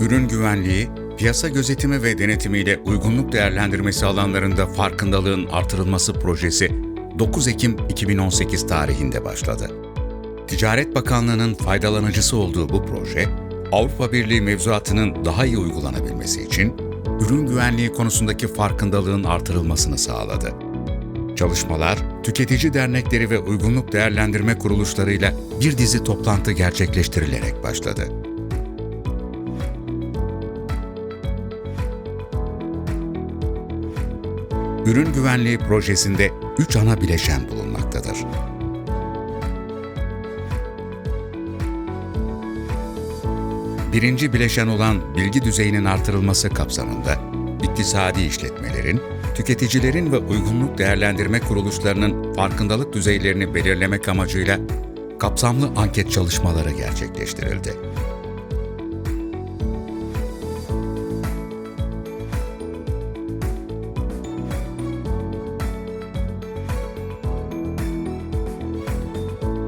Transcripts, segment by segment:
ürün güvenliği, piyasa gözetimi ve denetimiyle uygunluk değerlendirmesi alanlarında farkındalığın artırılması projesi 9 Ekim 2018 tarihinde başladı. Ticaret Bakanlığı'nın faydalanıcısı olduğu bu proje, Avrupa Birliği mevzuatının daha iyi uygulanabilmesi için ürün güvenliği konusundaki farkındalığın artırılmasını sağladı. Çalışmalar, tüketici dernekleri ve uygunluk değerlendirme kuruluşlarıyla bir dizi toplantı gerçekleştirilerek başladı. Ürün güvenliği projesinde üç ana bileşen bulunmaktadır. Birinci bileşen olan bilgi düzeyinin artırılması kapsamında iktisadi işletmelerin, tüketicilerin ve uygunluk değerlendirme kuruluşlarının farkındalık düzeylerini belirlemek amacıyla kapsamlı anket çalışmaları gerçekleştirildi.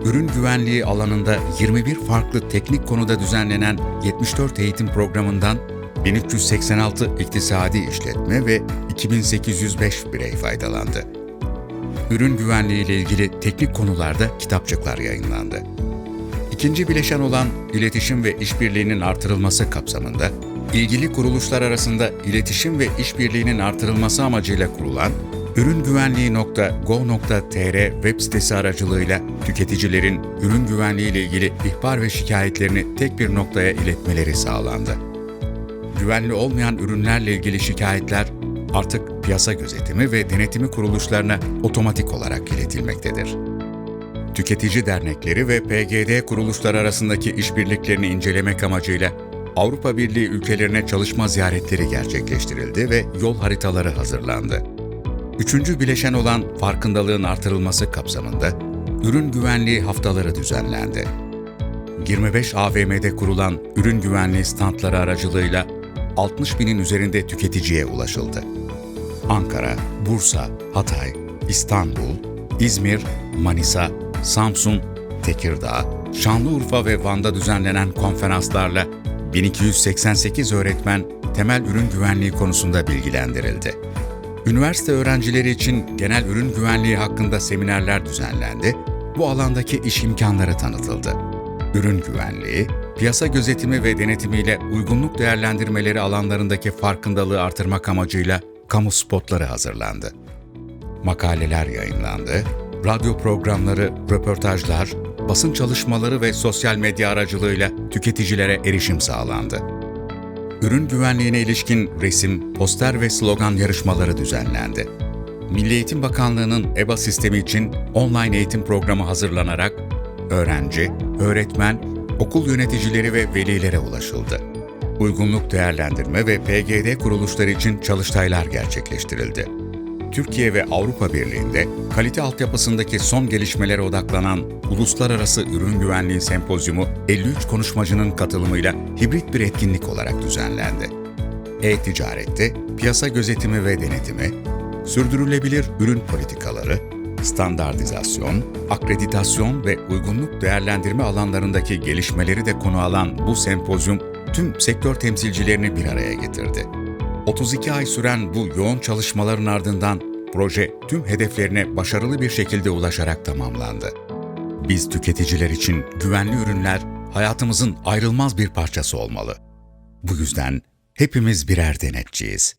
Ürün güvenliği alanında 21 farklı teknik konuda düzenlenen 74 eğitim programından 1386 iktisadi işletme ve 2805 birey faydalandı. Ürün güvenliği ile ilgili teknik konularda kitapçıklar yayınlandı. İkinci bileşen olan iletişim ve işbirliğinin artırılması kapsamında, ilgili kuruluşlar arasında iletişim ve işbirliğinin artırılması amacıyla kurulan ürüngüvenliği.go.tr web sitesi aracılığıyla tüketicilerin ürün güvenliği ile ilgili ihbar ve şikayetlerini tek bir noktaya iletmeleri sağlandı. Güvenli olmayan ürünlerle ilgili şikayetler artık piyasa gözetimi ve denetimi kuruluşlarına otomatik olarak iletilmektedir. Tüketici dernekleri ve PGD kuruluşlar arasındaki işbirliklerini incelemek amacıyla Avrupa Birliği ülkelerine çalışma ziyaretleri gerçekleştirildi ve yol haritaları hazırlandı. Üçüncü bileşen olan farkındalığın artırılması kapsamında ürün güvenliği haftaları düzenlendi. 25 AVM'de kurulan ürün güvenliği standları aracılığıyla 60 binin üzerinde tüketiciye ulaşıldı. Ankara, Bursa, Hatay, İstanbul, İzmir, Manisa, Samsun, Tekirdağ, Şanlıurfa ve Van'da düzenlenen konferanslarla 1288 öğretmen temel ürün güvenliği konusunda bilgilendirildi. Üniversite öğrencileri için genel ürün güvenliği hakkında seminerler düzenlendi, bu alandaki iş imkanları tanıtıldı. Ürün güvenliği, piyasa gözetimi ve denetimiyle uygunluk değerlendirmeleri alanlarındaki farkındalığı artırmak amacıyla kamu spotları hazırlandı. Makaleler yayınlandı, radyo programları, röportajlar, basın çalışmaları ve sosyal medya aracılığıyla tüketicilere erişim sağlandı ürün güvenliğine ilişkin resim, poster ve slogan yarışmaları düzenlendi. Milli Eğitim Bakanlığı'nın EBA sistemi için online eğitim programı hazırlanarak öğrenci, öğretmen, okul yöneticileri ve velilere ulaşıldı. Uygunluk değerlendirme ve PGD kuruluşları için çalıştaylar gerçekleştirildi. Türkiye ve Avrupa Birliği'nde kalite altyapısındaki son gelişmelere odaklanan Uluslararası Ürün Güvenliği Sempozyumu 53 konuşmacının katılımıyla hibrit bir etkinlik olarak düzenlendi. E-ticarette piyasa gözetimi ve denetimi, sürdürülebilir ürün politikaları, standartizasyon, akreditasyon ve uygunluk değerlendirme alanlarındaki gelişmeleri de konu alan bu sempozyum tüm sektör temsilcilerini bir araya getirdi. 32 ay süren bu yoğun çalışmaların ardından proje tüm hedeflerine başarılı bir şekilde ulaşarak tamamlandı. Biz tüketiciler için güvenli ürünler hayatımızın ayrılmaz bir parçası olmalı. Bu yüzden hepimiz birer denetçiyiz.